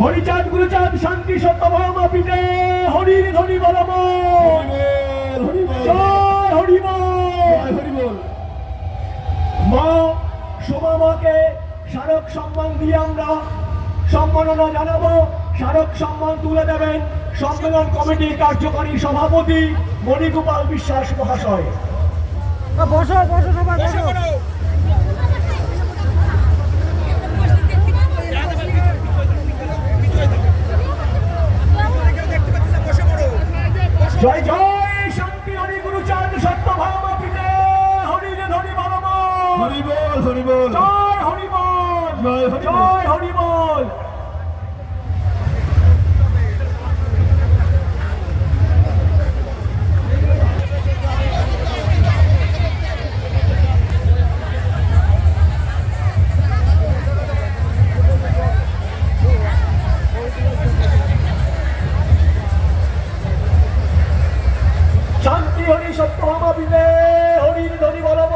হরিচাঁদ গুরুচাঁদ শান্তি সত্যভামা পিতে হরির ধ্বনি বলব জয় হরিবল। মা শোভা মাকে স্মারক সম্মান দিয়ে আমরা সম্মাননা জানাব। স্মারক সম্মান তুলে দেবেন সম্মেলন কমিটির কার্যকরী সভাপতি মণিগোপাল বিশ্বাস মহাশয়। বসো বসো সবাই বসো। জয় জয় শান্তি হরি গুরু চাঁদ সত্য ভাব পিতা হরি হরি বলব হরি বল হরি বল। সত্য হরিণ ধরি বলব।